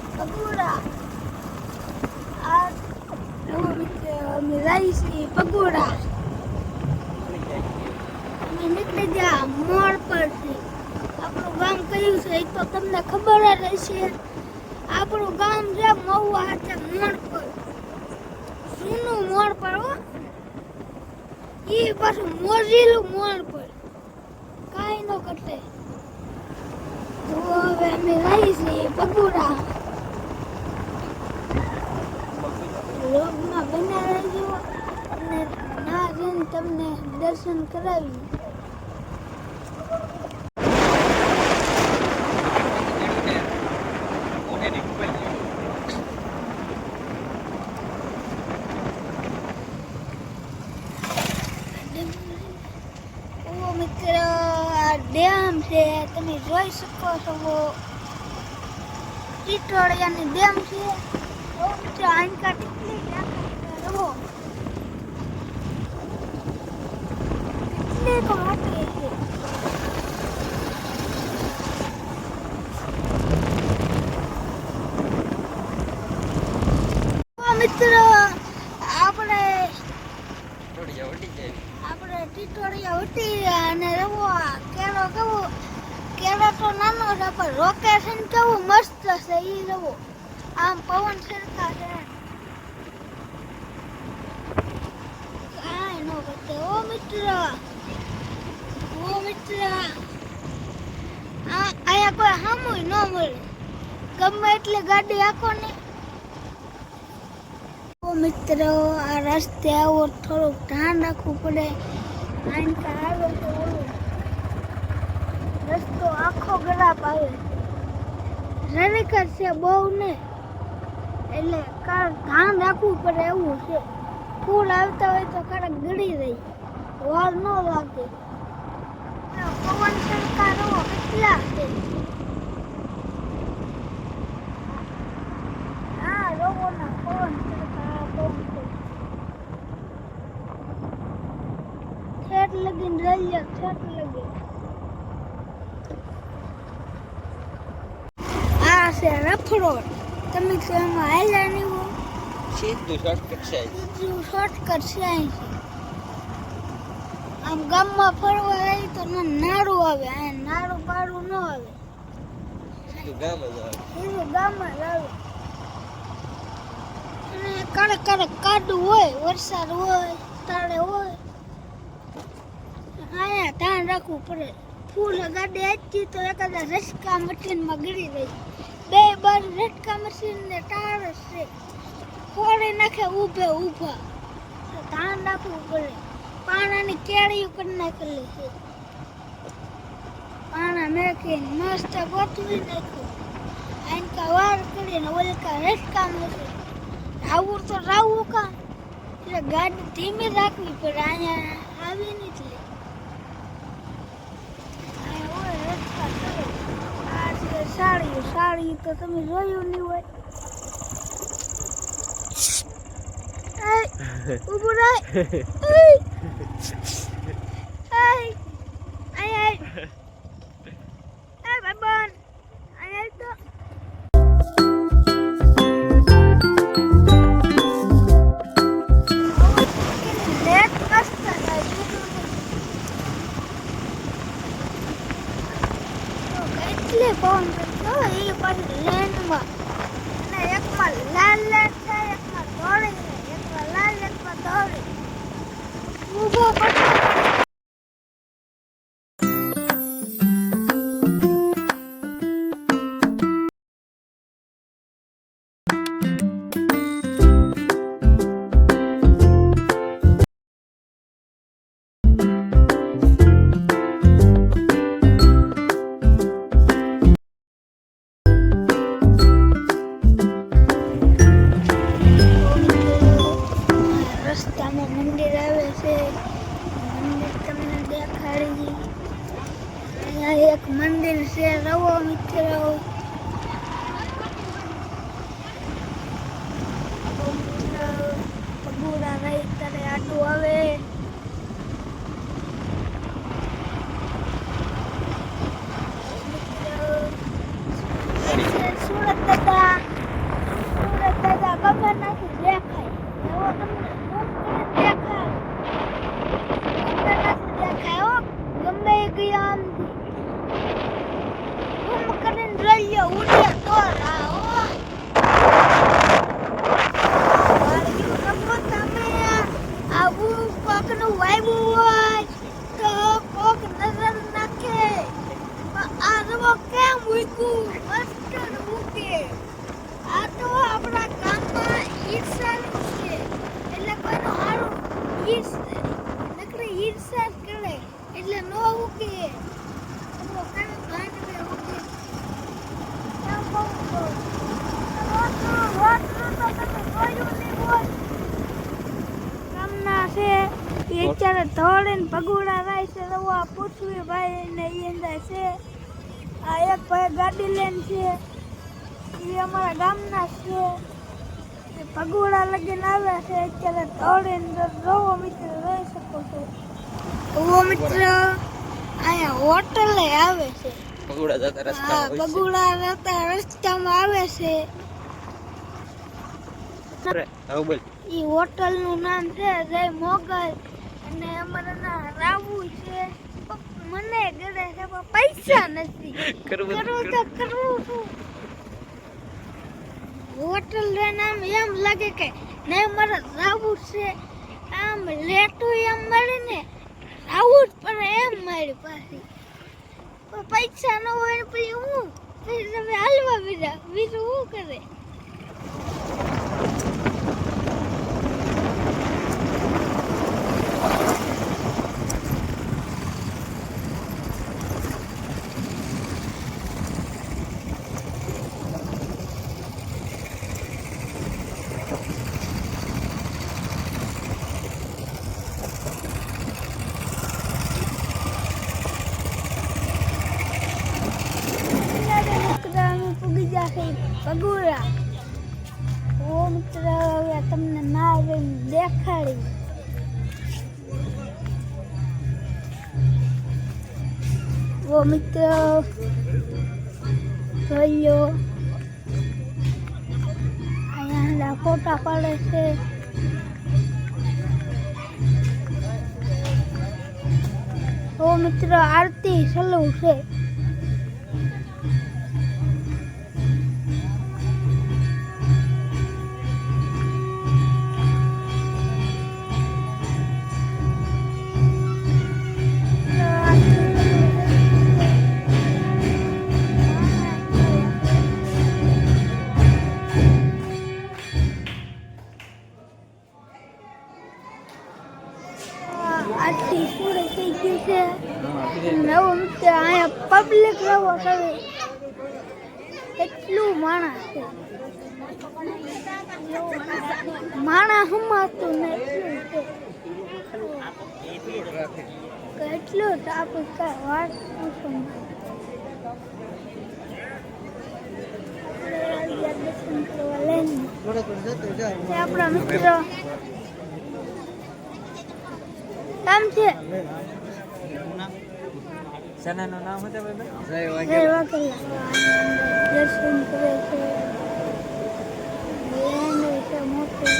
પગોડા. Mode પર. જૂનું mode પર હો. એ પાછું મોજીલું મોડ પર. કાંઈ ન કરતે હવે અમે છીએ પગોડા. લોગમાં બના રહેજો અને ના જઈને તમને દર્શન કરાવી ઓ મિત્ર, આ ડેમ છે, તમે જોઈ શકો છો. ટીટોળિયાની ડેમ છે. મિત્ર આપણે આપણે ટીટોળિયા ઉઠી અને રવો કેળો કેવો કેળો તો નાનો છે પણ લોકેશન કેવું મસ્ત છે એ રવો આમ પવન સરખા છે કાંઈ નો કરતે ઓ મિત્ર ઓ મિત્ર આ આયા કોઈ હામુય ન મળે ગમે એટલે ગાડી આખો ને ઓ મિત્ર આ રસ્તે આવો થોડુંક ધ્યાન રાખવું પડે આઈન તો આવે તો ઓલું રસ્તો આખો ખરાબ આવે જરીક જ છે બહુ ને એટલે કારણ ધ્યાન રાખવું પડે એવું છે. ફૂલ આવતા હોય તો કડક ગળી રહી. વાર ન લાગે આ પવન સરકારો કેટલા છે? હા રોગોના પવન સરકાર બહુ છે. લગીન રહી જાય છેટ લગીન. આ છે રફરોડ તમે એમાં હાલ્યા નહીં હો? સીધું શોર્ટકટ છે બીજું શોર્ટકટ છે. આમ ગામમાં ફરવા જાય તો નાડું આવે આ નાડું પાડું ન આવે. સીધું ગામ જ આવે. સીધું જ આવે. અને કડક કડક કાઢું હોય વરસાદ હોય તાળે હોય. આયા ધ્યાન રાખવું પડે. ફૂલ ગાડી આજથી તો એકાદા રસકા મશીનમાં ગળી રહી. બે બાર ઝટકા મશીન ને ટાળે છે. ફોડી નાખે, ઊભે, ઊભા. ધાન નાખવું પડે પાણાની કેળી કરી નાખેલી છે. પાણા મેકીને મસ્ત ગોઠવી નાખ્યું. આનકા વાર કરીને ઓલકા રસકા મશીન આવું તો રાવું કા? એટલે ગાડી ધીમી રાખવી પડે અહીંયા આવી હોય રસ્તા સાડી સાડી તો તમે જોયું નહીં હોય ઉભું રહે. love it. ભગુડા રાય છે રવા પૂછવી ભાઈ ને ઈંદા છે. આ એક ભાઈ ગાડી લઈને છે. એ અમારા ગામના છે. એ ભગુડા લગીને આવ્યા છે અત્યારે ધોળે ને રવો મિત્ર રહી શકો છો. રવો મિત્ર અહીંયા હોટલે આવે છે. પગોડા જતા રસ્તામાં હોય રહેતા રસ્તામાં આવે છે. ઈ હોટલનું નામ છે જય મોગલ. અને અમારે ના રાવું છે. મને ઘરે પૈસા નથી. કરવું તો કરવું હોટલનું નામ એમ લાગે કે નહીં મારે રાવું છે. આમ લેટું એમ મળે ને રાવું જ પણ એમ મારી પાસે. પૈસા ન હોય ને પછી હું? પછી તમે હાલવા બીજા બીજું શું કરે મિત્ર અમે પૂગી જશે ઓ મિત્ર તમને ના આવીને દેખાડી. ઓ મિત્ર, જોઈ લો. અહીંયા ફોટા પાડે છે. ઓ મિત્ર, આરતી સલુ છે. એટલું માણસ છે. માણસ હમાતું ને એટલું ટ્રાફિક કઈ વાત આપણા મિત્રો. કામ છે? સનાનું નામ હતું ભાઈ? જય જય વાઘેલા. દર્શન કરે છે લેન છે મોટું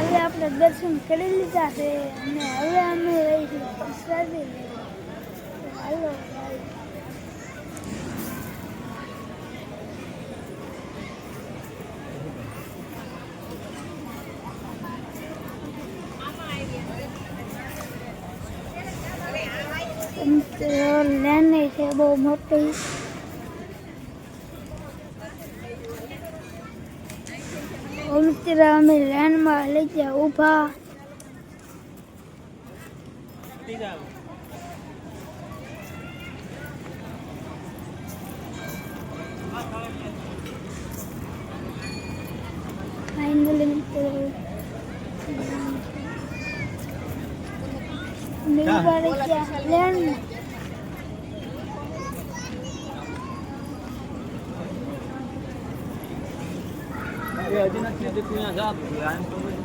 હવે આપણે દર્શન કરી લીધા છે અને હવે અમે રહીશું પ્રસાદી લેવા. તો હાલો લેને છે બહુ મોટી અમે લેનમાં લઈ ગયા ઊભા ફાઇનલી મિત્ર અમે ઊભા રહી ગયા લેનમાં હજી નથી તું ત્યાં જા આમ તો એટલે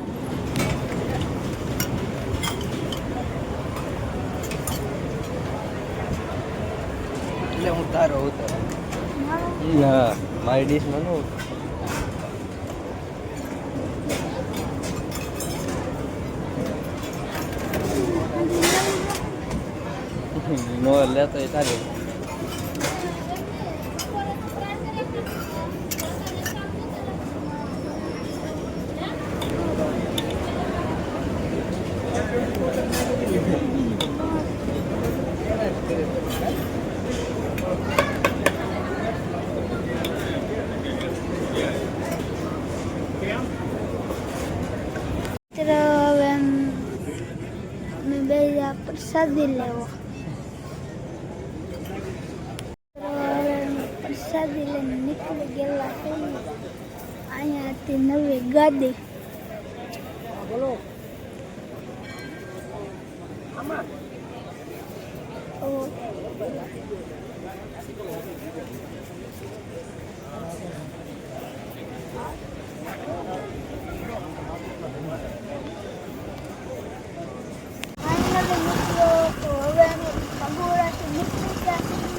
હું તારો ઉતર હા મારી ડીશમાં નો નો લેતો એ તારે મિત્ર હવે એમ અમે બે જા પ્રસાદી લેવો મિત્ર હવે અમે પ્રસાદી લઈને નીકળી ગયેલા છીએ અહીંયાથી નવી ગાડી તો ફાઇનલી મિત્રો તો હવે અમે કંબોરાથી નીકળી ગયા છીએ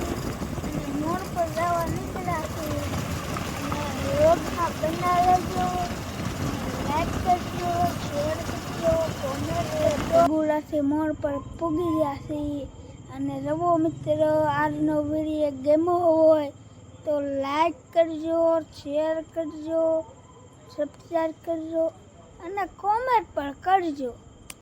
અને મોડ પર જવા નીકળ્યા છીએ અને રોગમાં બના લેજો લાઈક કરજો શેર કરજો કોમેન્ટ કરજો કંબોરાથી મોડ પર પૂગી ગયા છીએ અને રવો મિત્ર, આજનો વીડિયો ગેમો હોય તો લાઈક કરજો શેર કરજો સબસ્ક્રાઈબ કરજો અને કોમેન્ટ પણ કરજો.